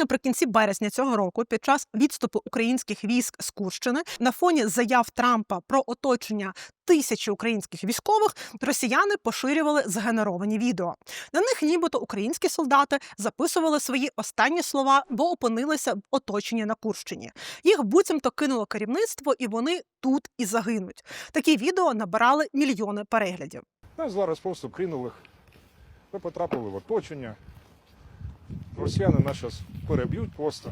наприкінці березня цього року, під час відступу українських військ з Курщини, на фоні заяв Трампа про оточення тисячі українських військових, росіяни поширювали згенеровані відео. На них, нібито українські солдати записували свої останні слова, бо опинилися в оточенні на Курщині. Їх буцімто кинуло керівництво, і вони тут і загинуть. Такі відео набирали мільйони переглядів. Нас зараз просто кинули. Ми потрапили в оточення. Росіяни нас зараз переб'ють просто.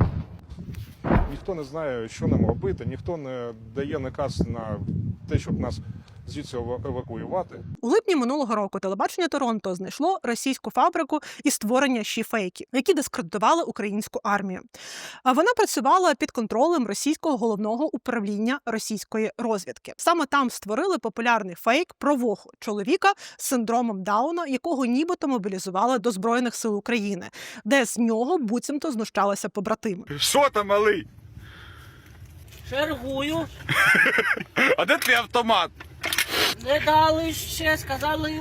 Ніхто не знає, що нам робити, ніхто не дає наказ на те, щоб нас звідси евакуювати. У липні минулого року телебачення Торонто знайшло російську фабрику і створення щіфейків, які дискредитували українську армію. А Вона працювала під контролем російського головного управління російської розвідки. Саме там створили популярний фейк про воху чоловіка з синдромом Дауна, якого нібито мобілізували до збройних сил України, де з нього буцімто знущалися побратими. Що там, малий? Чергую. А де твій автомат? Не дали ще, сказали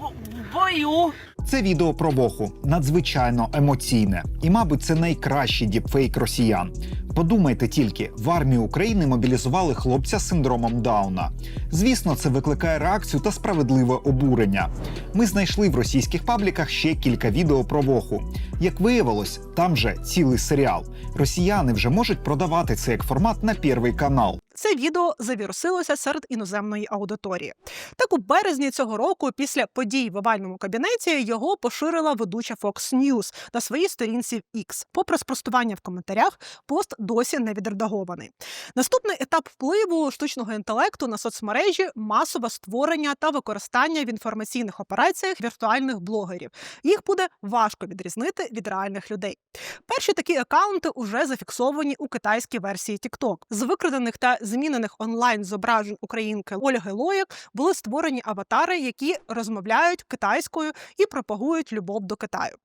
в бою. Це відео про Воху надзвичайно емоційне, і, мабуть, це найкращий діпфейк росіян. Подумайте тільки, в армію України мобілізували хлопця з синдромом Дауна. Звісно, це викликає реакцію та справедливе обурення. Ми знайшли в російських пабліках ще кілька відео про Воху. Як виявилось, там же цілий серіал. Росіяни вже можуть продавати це як формат на Первий канал. Це відео завірусилося серед іноземної аудиторії. Так у березні цього року, після подій в овальному кабінеті, його поширила ведуча Fox News на своїй сторінці в X. Попри спростування в коментарях, пост досі не відредагований. Наступний етап впливу штучного інтелекту на соцмережі масове створення та використання в інформаційних операціях віртуальних блогерів. Їх буде важко відрізнити від реальних людей. Перші такі акаунти уже зафіксовані у китайській версії TikTok. З викрадених та змінених онлайн зображень українки Ольги Лоєк були створені аватари, які розмовляють китайською і пропагують любов до Китаю.